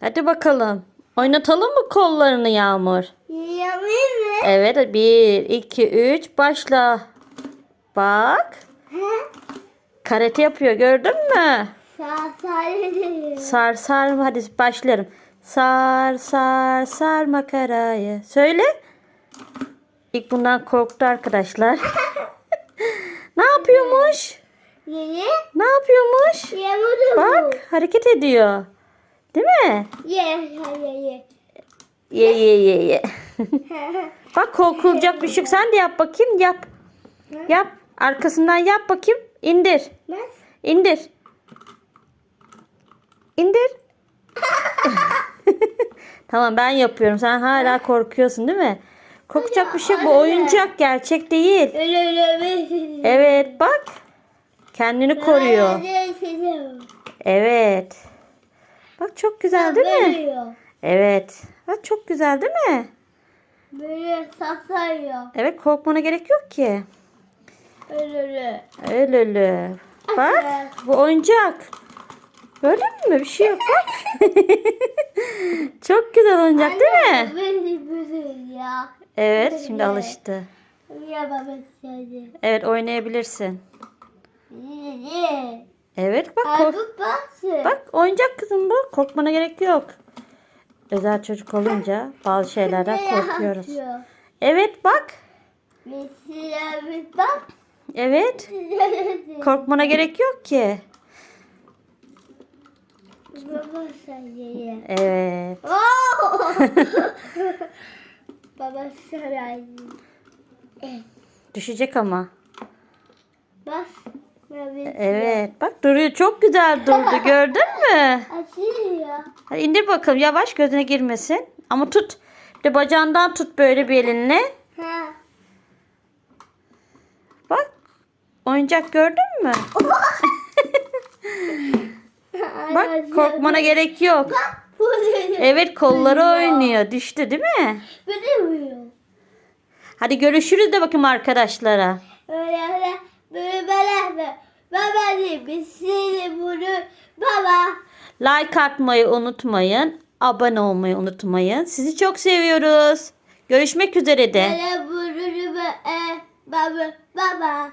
Hadi bakalım. Oynatalım mı kollarını Yağmur? Yapayım mı? Evet. Bir, iki, üç. Başla. Bak. Karate yapıyor. Gördün mü? Sağ sarı. Sar sar. Hadi başlarım. Sar sar sar makarayı. Söyle. İlk bundan korktu arkadaşlar. ne yapıyormuş? Yeni. Ne yapıyormuş? Yağmur Bak hareket ediyor. Değil mi? Ye ye ye. Ye ye ye ye. Bak korkulacak bir şey. Sen de yap bakayım. Yap. Yap. Arkasından yap bakayım. İndir. İndir. İndir. tamam ben yapıyorum. Sen hala korkuyorsun değil mi? Korkacak bir şey. Bu oyuncak gerçek değil. Evet bak. Kendini koruyor. Evet. Bak çok güzel değil mi? Evet. Bak çok güzel değil mi? böyle sarsıyor. Evet korkmana gerek yok ki. Öyle öyle. Bak bu oyuncak. Gördün mü? Bir şey yok bak. çok güzel oyuncak değil mi? Böyle ya. Evet şimdi alıştı. Ya baba söyle. Evet oynayabilirsin. Evet bak kork bak oyuncak kızım bu. Korkmana gerek yok. Özel çocuk olunca bazı şeylerden korkuyoruz. Evet bak. Mesela bak. Evet. Korkmana gerek yok ki. Evet. Baba söyle. Düşecek ama. Bas. Evet. Bak duruyor. Çok güzel durdu. Gördün mü? Açılıyor. Hadi indir bakalım. Yavaş gözüne girmesin. Ama tut. Bir de bacağından tut böyle bir elinle. Ha. Bak. Oyuncak gördün mü? Bak korkmana gerek yok. Evet kolları oynuyor. Düştü değil mi? Hadi görüşürüz de bakayım arkadaşlara. Öyle böyle. Baba biz seni bunu baba. Like atmayı unutmayın. Abone olmayı unutmayın. Sizi çok seviyoruz. Görüşmek üzere de. Baba baba baba.